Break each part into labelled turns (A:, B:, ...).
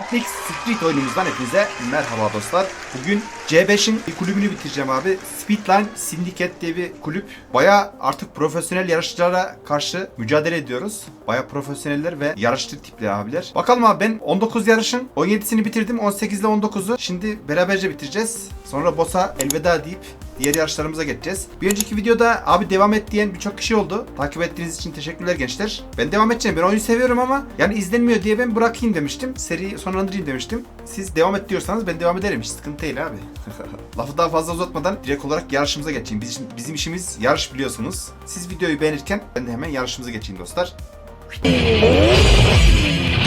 A: Netflix Street oyunumuzdan hepinize merhaba dostlar. Bugün C5'in bir kulübünü bitireceğim abi. Speedline Syndicate diye bir kulüp. Baya artık profesyonel yarışçılara karşı mücadele ediyoruz. Baya profesyoneller ve yarışçı tipli abiler. Bakalım abi ben 19 yarışın 17'sini bitirdim. 18 ile 19'u şimdi beraberce bitireceğiz. Sonra boss'a elveda deyip diğer yarışlarımıza geçeceğiz. Bir önceki videoda abi devam et diyen birçok kişi oldu. Takip ettiğiniz için teşekkürler gençler. Ben devam edeceğim. Ben oyunu seviyorum ama yani izlenmiyor diye ben bırakayım demiştim. Seriyi sonlandırayım demiştim. Siz devam et diyorsanız ben devam ederim. Hiç sıkıntı değil abi. Lafı daha fazla uzatmadan direkt olarak yarışımıza geçeyim. Bizim, bizim işimiz yarış biliyorsunuz. Siz videoyu beğenirken ben de hemen yarışımıza geçeyim dostlar.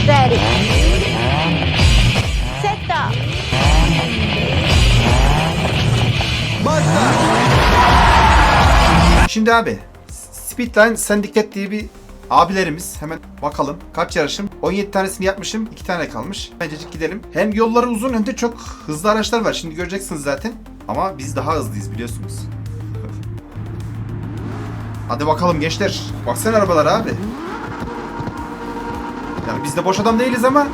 B: Ready. Set up.
A: Şimdi abi Speedline Syndicate diye bir abilerimiz hemen bakalım kaç yarışım? 17 tanesini yapmışım 2 tane kalmış. Bencecik gidelim. Hem yolları uzun hem de çok hızlı araçlar var. Şimdi göreceksiniz zaten. Ama biz daha hızlıyız biliyorsunuz. Hadi bakalım gençler. Baksana arabalar abi. Yani biz de boş adam değiliz ama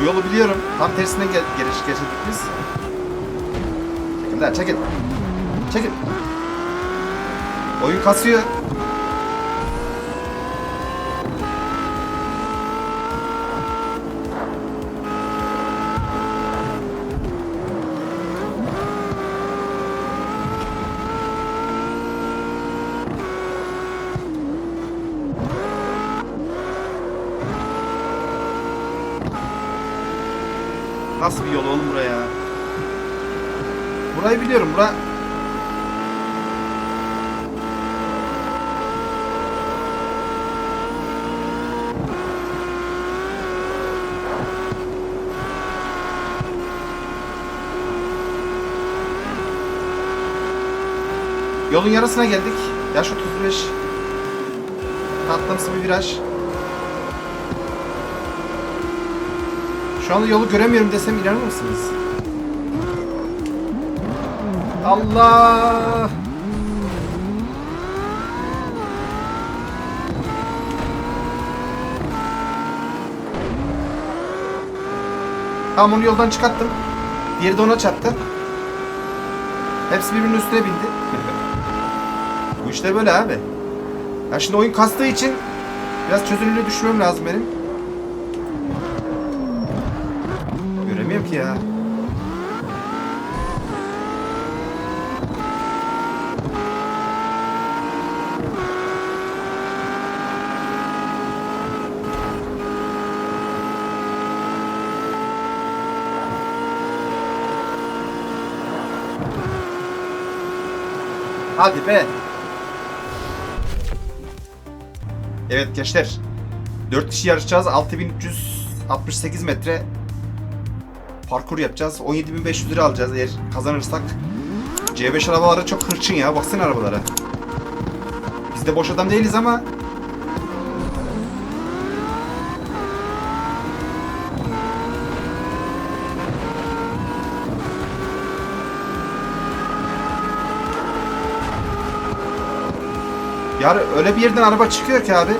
A: Bu yolu biliyorum. Tam tersine gel geliş geçirdik biz. Çekil lan çekil. Çekil. Oyun kasıyor. Nasıl bir yol oğlum buraya? Burayı biliyorum. Bura Yolun yarısına geldik. Yaş 35. Tatlımsı bir viraj. Şu anda yolu göremiyorum desem inanır mısınız? Allah! Tamam onu yoldan çıkarttım. Diğeri de ona çarptı. Hepsi birbirinin üstüne bindi. Bu işte böyle abi. Ya şimdi oyun kastığı için biraz çözünürlüğü düşürmem lazım benim. Ki ya. Hadi be. Evet gençler. 4 kişi yarışacağız. 6368 metre parkur yapacağız. 17.500 lira alacağız eğer kazanırsak. C5 arabaları çok hırçın ya. Baksana arabalara. Biz de boş adam değiliz ama Yani öyle bir yerden araba çıkıyor ki abi.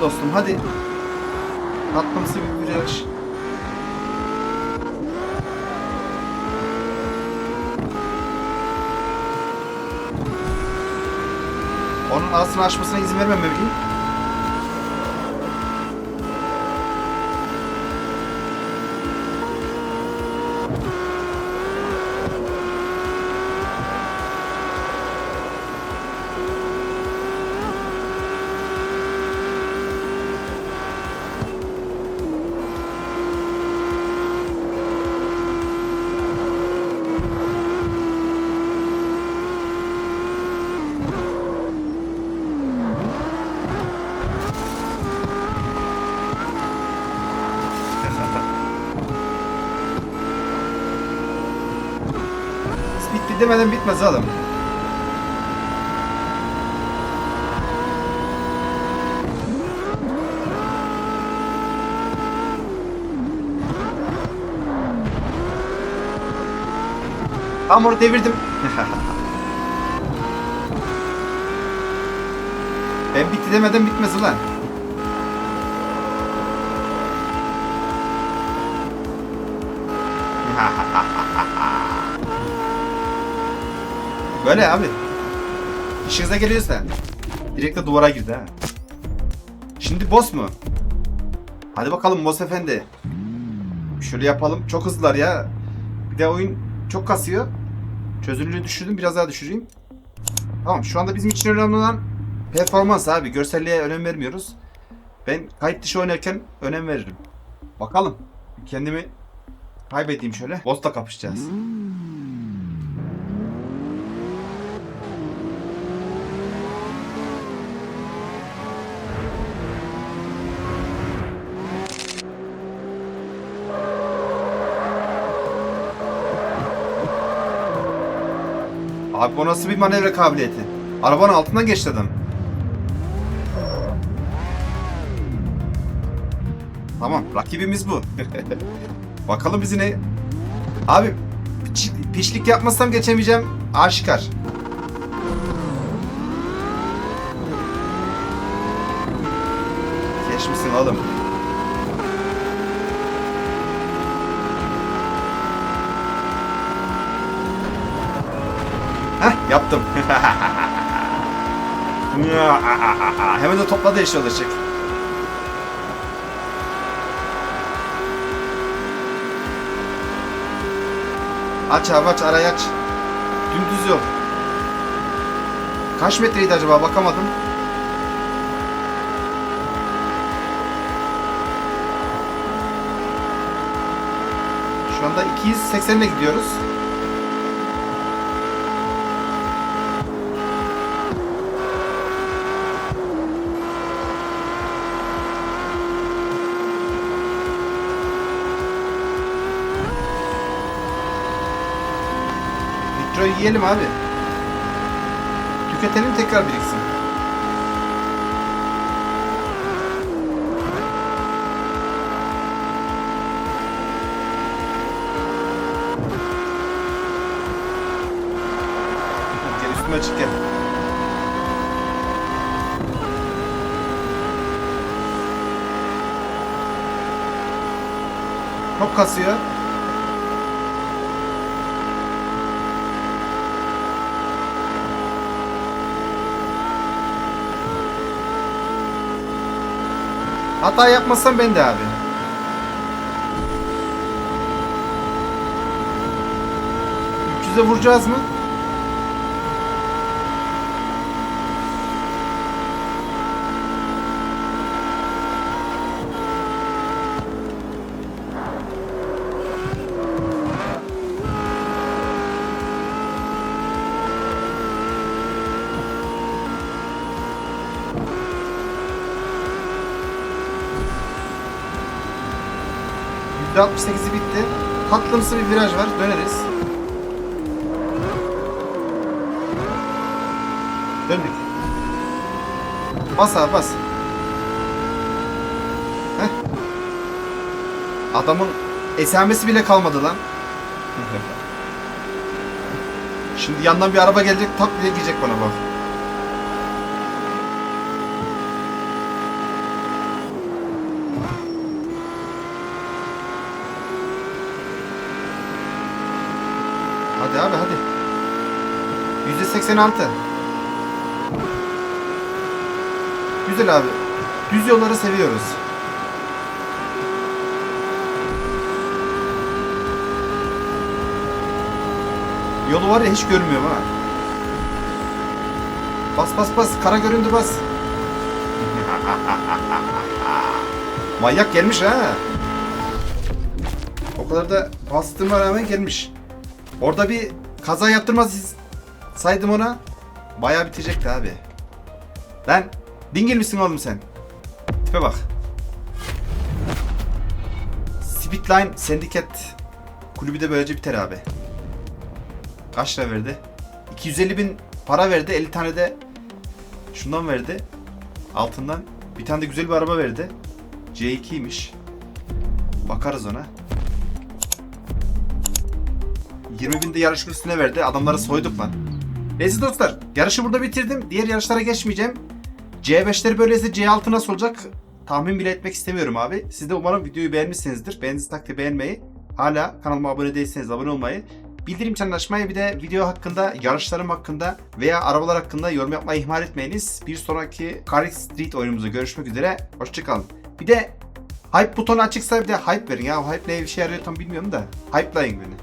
A: Dostum hadi. Tatlımsı bir viraj. Onun ağzını açmasına izin vermem demeden bitmez oğlum. Tam devirdim. ben bitti demeden bitmez ulan. Böyle abi. İşinize geliyorsa. Direkt de duvara girdi ha. Şimdi boss mu? Hadi bakalım boss efendi. Şöyle yapalım. Çok hızlılar ya. Bir de oyun çok kasıyor. Çözünürlüğü düşürdüm. Biraz daha düşüreyim. Tamam şu anda bizim için önemli olan performans abi. Görselliğe önem vermiyoruz. Ben kayıt dışı oynarken önem veririm. Bakalım. Kendimi kaybedeyim şöyle. Boss'la kapışacağız. Abi bu nasıl bir manevra kabiliyeti? Arabanın altından geçti adam. Tamam, rakibimiz bu. Bakalım bizi ne... Abi, piç- pişlik yapmazsam geçemeyeceğim. Aşikar. Geç misin oğlum? Heh, yaptım. Hemen de topladı eşya olacak. Aç abi aç arayı aç. Dümdüz yol. Kaç metreydi acaba bakamadım. Şu anda 280 ile gidiyoruz. Nitro'yu yiyelim abi. Tüketelim tekrar biriksin. Gel üstüme çık gel. Çok kasıyor. Hata yapmasam ben de abi. Üçüze vuracağız mı? %68'i bitti. Tatlımsı bir viraj var. Döneriz. Döndük. Bas abi bas. Heh. Adamın esamesi bile kalmadı lan. Şimdi yandan bir araba gelecek tak diye girecek bana bak. Hadi abi hadi. Yüzde 86. Güzel abi. Düz yolları seviyoruz. Yolu var ya hiç görmüyorum ha. Bas bas bas. Kara göründü bas. Manyak gelmiş ha. O kadar da bastığıma rağmen gelmiş. Orada bir kaza yaptırmaz saydım ona. Bayağı bitecekti abi. Lan dingil misin oğlum sen? Tipe bak. Speedline Syndicate kulübü de böylece biter abi. Kaç lira verdi? 250 bin para verdi. 50 tane de şundan verdi. Altından. Bir tane de güzel bir araba verdi. C2'ymiş. Bakarız ona. 20 bin de yarış üstüne verdi. Adamları soyduk lan. Neyse dostlar. Yarışı burada bitirdim. Diğer yarışlara geçmeyeceğim. C5'leri böyleyse C6 nasıl olacak? Tahmin bile etmek istemiyorum abi. Siz de umarım videoyu beğenmişsinizdir. Beğendiğiniz takdirde beğenmeyi. Hala kanalıma abone değilseniz abone olmayı. Bildirim çanını açmayı bir de video hakkında, yarışlarım hakkında veya arabalar hakkında yorum yapmayı ihmal etmeyiniz. Bir sonraki Car Street oyunumuzda görüşmek üzere. Hoşçakalın. Bir de hype butonu açıksa bir de hype verin ya. Hype neye bir şey yarıyor tam bilmiyorum da. Hype'layın beni.